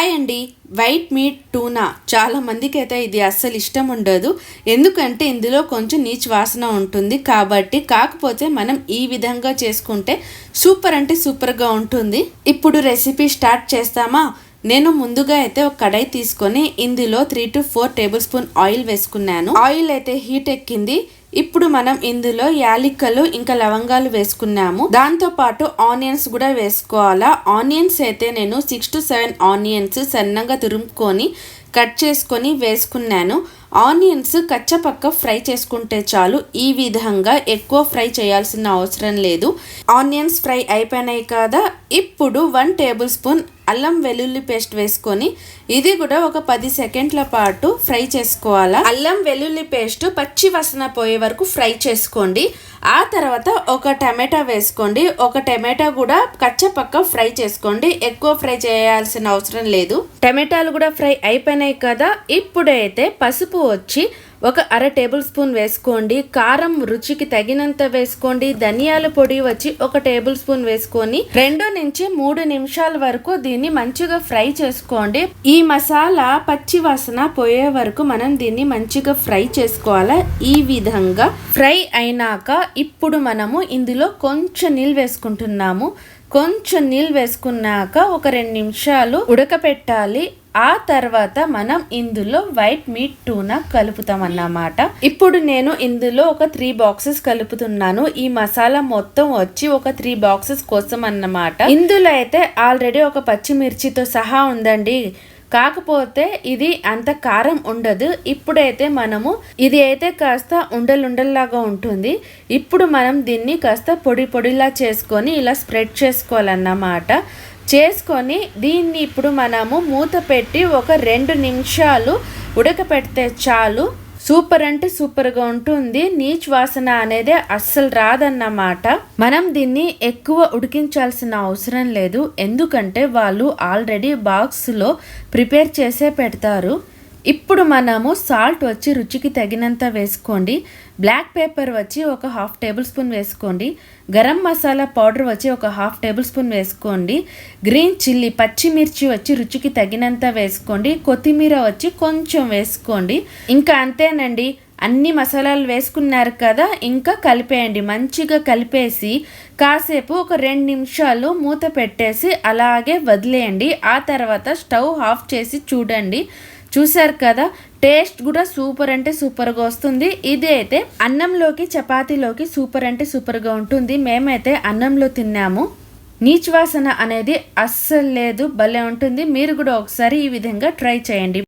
Hi అండి. White meat tuna? చాలామందికి అయితే ఇది అస్సలు ఇష్టం ఉండదు. ఎందుకంటే ఇందులో కొంచెం నీచు వాసన ఉంటుంది. కాబట్టి కాకపోతే మనం ఈ విధంగా చేసుకుంటే సూపర్ అంటే సూపర్గా ఉంటుంది. ఇప్పుడు రెసిపీ స్టార్ట్ చేస్తామా? నేను ముందుగా అయితే ఒక కడాయి తీసుకొని ఇందులో three to four tablespoon oil వేసుకున్నాను. ఆయిల్ అయితే హీట్ ఎక్కింది. ఇప్పుడు మనం ఇందులో యాలిక్కలు ఇంకా లవంగాలు వేసుకున్నాము. దాంతో పాటు ఆనియన్స్ కూడా వేసుకోవాలా? ఆనియన్స్ అయితే నేను సిక్స్ టు సెవెన్ ఆనియన్స్ సన్నగా తురుముకొని కట్ చేసుకొని వేసుకున్నాను. ఆనియన్స్ కచ్చపక్క ఫ్రై చేసుకుంటే చాలు. ఈ విధంగా ఎక్కువ ఫ్రై చేయాల్సిన అవసరం లేదు. ఆనియన్స్ ఫ్రై అయిపోయినాయి కదా? ఇప్పుడు వన్ టేబుల్ స్పూన్ అల్లం వెల్లుల్లి పేస్ట్ వేసుకొని ఇది కూడా ఒక పది సెకండ్ల పాటు ఫ్రై చేసుకోవాలా. అల్లం వెల్లుల్లి పేస్ట్ పచ్చి వాసన పోయే వరకు ఫ్రై చేసుకోండి. ఆ తర్వాత ఒక టమాటా వేసుకోండి. ఒక టమాటా కూడా కచ్చపక్క ఫ్రై చేసుకోండి. ఎక్కువ ఫ్రై చేయాల్సిన అవసరం లేదు. టమాటాలు కూడా ఫ్రై అయిపోయినాయి కదా. ఇప్పుడైతే పసుపు వచ్చి ఒక అర టేబుల్ స్పూన్ వేసుకోండి. కారం రుచికి తగినంత వేసుకోండి. ధనియాల పొడి వచ్చి ఒక టేబుల్ స్పూన్ వేసుకొని రెండు నుంచి మూడు నిమిషాల వరకు దీన్ని మంచిగా ఫ్రై చేసుకోండి. ఈ మసాలా పచ్చి వాసన పోయే వరకు మనం దీన్ని మంచిగా ఫ్రై చేసుకోవాలా? ఈ విధంగా ఫ్రై అయినాక ఇప్పుడు మనము ఇందులో కొంచెం నీళ్ళు వేసుకుంటున్నాము. కొంచెం నీళ్ళు వేసుకున్నాక ఒక రెండు నిమిషాలు ఉడకపెట్టాలి. ఆ తర్వాత మనం ఇందులో వైట్ మీట్ టూనా కలుపుతాం అన్నమాట. ఇప్పుడు నేను ఇందులో ఒక త్రీ బాక్సెస్ కలుపుతున్నాను. ఈ మసాలా మొత్తం వచ్చి ఒక త్రీ బాక్సెస్ కోసం అన్నమాట. ఇందులో అయితే ఆల్రెడీ ఒక పచ్చిమిర్చితో సహా ఉందండి. కాకపోతే ఇది అంత కారం ఉండదు. ఇప్పుడైతే మనము ఇది అయితే కాస్త ఉండలుండల్లాగా ఉంటుంది. ఇప్పుడు మనం దీన్ని కాస్త పొడి పొడిలా చేసుకొని ఇలా స్ప్రెడ్ చేసుకోవాలన్నమాట. చేసుకొని దీన్ని ఇప్పుడు మనము మూత పెట్టి ఒక రెండు నిమిషాలు ఉడకపెడితే చాలు. సూపర్ అంటే సూపర్గా ఉంటుంది. నీచ్ వాసన అనేది అస్సలు రాదన్నమాట. మనం దీన్ని ఎక్కువ ఉడికించాల్సిన అవసరం లేదు. ఎందుకంటే వాళ్ళు ఆల్రెడీ బాక్స్లో ప్రిపేర్ చేసే పెడతారు. ఇప్పుడు మనము సాల్ట్ వచ్చి రుచికి తగినంత వేసుకోండి. బ్లాక్ పేపర్ వచ్చి ఒక హాఫ్ టేబుల్ స్పూన్ వేసుకోండి. గరం మసాలా పౌడర్ వచ్చి ఒక హాఫ్ టేబుల్ స్పూన్ వేసుకోండి. గ్రీన్ చిల్లీ పచ్చిమిర్చి వచ్చి రుచికి తగినంత వేసుకోండి. కొత్తిమీర వచ్చి కొంచెం వేసుకోండి. ఇంకా అంతేనండి. అన్ని మసాలాలు వేసుకున్నారు కదా ఇంకా కలిపేయండి. మంచిగా కలిపేసి కాసేపు ఒక రెండు నిమిషాలు మూత పెట్టేసి అలాగే వదిలేయండి. ఆ తర్వాత స్టవ్ ఆఫ్ చేసి చూడండి. చూసారు కదా టేస్ట్ కూడా సూపర్ అంటే సూపర్గా వస్తుంది. ఇది అయితే అన్నంలోకి చపాతీలోకి సూపర్ అంటే సూపర్గా ఉంటుంది. మేమైతే అన్నంలో తిన్నాము. నీచు వాసన అనేది అస్సలు లేదు. భలే ఉంటుంది. మీరు కూడా ఒకసారి ఈ విధంగా ట్రై చేయండి.